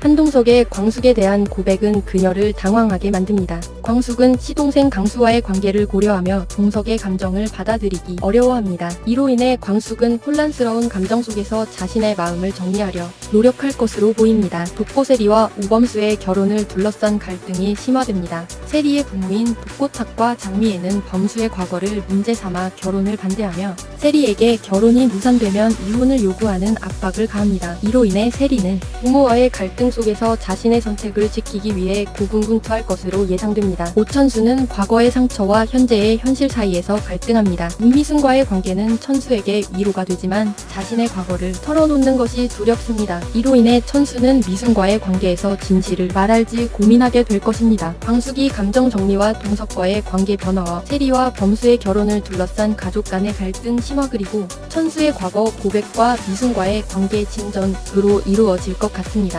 한동석의 광숙에 대한 고백은 그녀를 당황하게 만듭니다. 광숙은 시동생 강수와의 관계를 고려하며 동석의 감정을 받아들이기 어려워합니다. 이로 인해 광숙은 혼란스러운 감정 속에서 자신의 마음을 정리하려 노력할 것으로 보입니다. 독고세리와 우범수의 결혼을 둘러싼 갈등이 심화됩니다. 세리의 부모인 독고탁과 장미애는 범수의 과거를 문제 삼아 결혼을 반대하며 세리에게 결혼이 무산되면 이혼을 요구하는 압박을 가합니다. 이로 인해 세리는 부모와의 갈등 속에서 자신의 선택을 지키기 위해 고군분투할 것으로 예상됩니다. 오천수는 과거의 상처와 현재의 현실 사이에서 갈등합니다. 윤미순과의 관계는 천수에게 위로가 되지만 자신의 과거를 털어놓는 것이 두렵습니다. 이로 인해 천수는 미순과의 관계에서 진실을 말할지 고민하게 될 것입니다. 광숙이 감정 정리와 동석과의 관계 변화와 세리와 범수의 결혼을 둘러싼 가족 간의 갈등 심화 그리고 천수의 과거 고백과 미순과의 관계 진전으로 이루어질 것 같습니다.